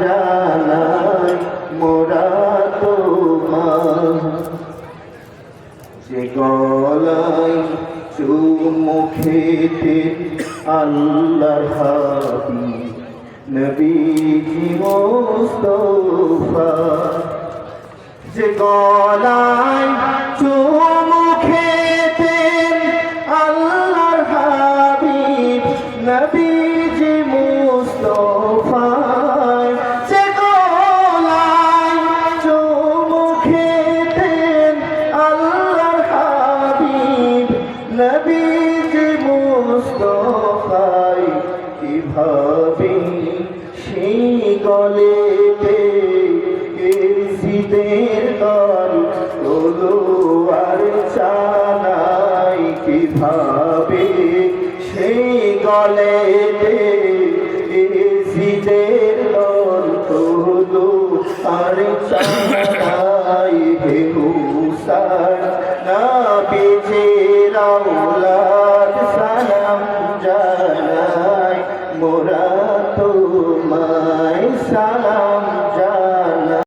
জানাই মোরা তোমার। যে গলায় চুমুখেতে আল্লাহর হাবি নবীজি মোস্তফা। যে গলায় চুমুখেতে আল্লাহর হাবিব নবীজি মোস্তফা। নবীজি মোস্তফাই কীভাবে সেই গলেতে এসিদের দল তলোয়ার চালাই কীভাবে সেই গলেতে এসিদের দল তলোয়ার চালাই রাউলাদ সালাম জানাই মোরা তোমায় সালাম